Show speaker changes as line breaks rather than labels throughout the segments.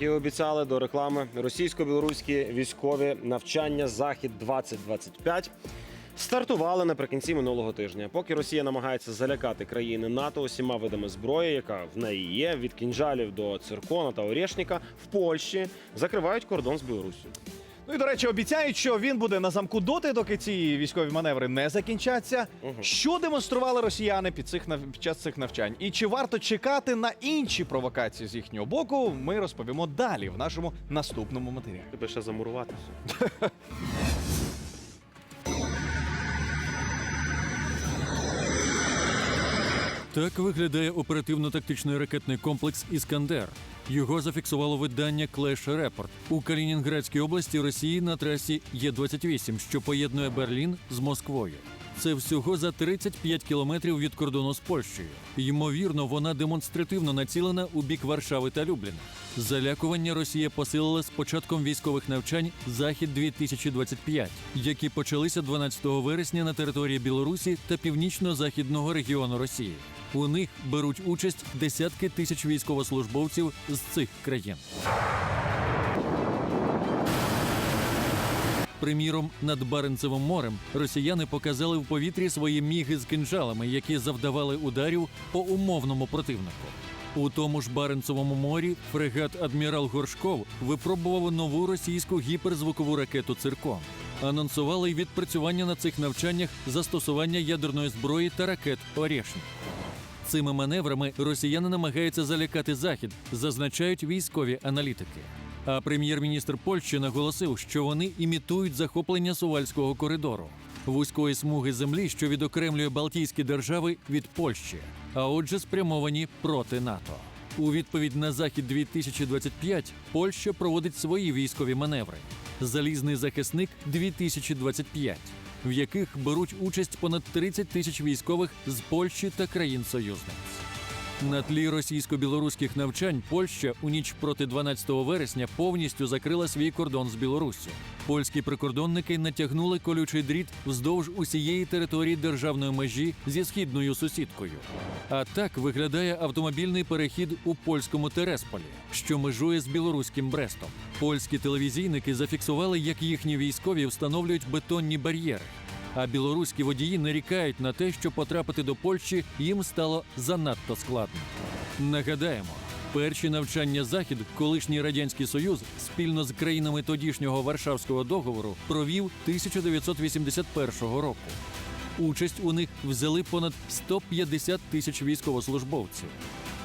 І обіцяли до реклами російсько-білоруські військові навчання Захід 2025 стартували наприкінці минулого тижня. Поки Росія намагається залякати країни НАТО усіма видами зброї, яка в неї є, від кінжалів до циркона та орешника, в Польщі закривають кордон з Білоруссю.
Ну і до речі, обіцяють, що він буде на замку доти, доки ці військові маневри не закінчаться. Що демонстрували росіяни під цих нав- під час цих навчань? І чи варто чекати на інші провокації з їхнього боку? Ми розповімо далі в нашому наступному матеріалі.
Тебе ще замуруватися.
Так виглядає оперативно-тактичний ракетний комплекс Іскандер. Його зафіксувало видання Clash Report у Калінінградській області Росії на трасі Є-28, що поєднує Берлін з Москвою. Це всього за 35 кілометрів від кордону з Польщею. Ймовірно, вона демонстративно націлена у бік Варшави та Любліна. Залякування Росія посилила з початком військових навчань Захід 2025 які почалися 12 вересня на території Білорусі та північно-західного регіону Росії. У них беруть участь десятки тисяч військовослужбовців з цих країн. Приміром, над Баренцевим морем росіяни показали в повітрі свої міги з кинжалами, які завдавали ударів по умовному противнику. У тому ж Баренцевому морі фрегат Адмірал Горшков випробував нову російську гіперзвукову ракету Циркон. Анонсували й відпрацювання на цих навчаннях застосування ядерної зброї та ракет Орєшник. Цими маневрами росіяни намагаються залякати захід, зазначають військові аналітики. А прем'єр-міністр Польщі наголосив, що вони імітують захоплення Сувальського коридору, вузької смуги землі, що відокремлює Балтійські держави від Польщі, а отже, спрямовані проти НАТО. У відповідь на захід 2025 Польща проводить свої військові маневри. Залізний захисник 2025 в яких беруть участь понад 30 тисяч військових з Польщі та країн-союзниць. На тлі російсько-білоруських навчань Польща у ніч проти 12 вересня повністю закрила свій кордон з Білоруссю. Польські прикордонники натягнули колючий дріт вздовж усієї території державної межі зі східною сусідкою. А так виглядає автомобільний перехід у польському Тересполі, що межує з білоруським Брестом. Польські телевізійники зафіксували, як їхні військові встановлюють бетонні бар'єри. А білоруські водії нарікають на те, що потрапити до Польщі їм стало занадто складно. Нагадаємо, перші навчання Захід, колишній радянський союз, спільно з країнами тодішнього Варшавського договору провів 1981 року. Участь у них взяли понад 150 тисяч військовослужбовців.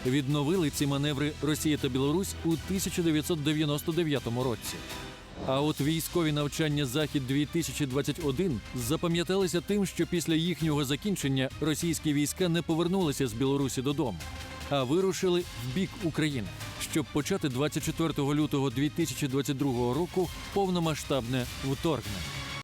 Відновили ці маневри Росія та Білорусь у 1999 році. А от військові навчання Захід 2021 запам'яталися тим, що після їхнього закінчення російські війська не повернулися з Білорусі додому, а вирушили в бік України, щоб почати 24 лютого 2022 року повномасштабне вторгнення.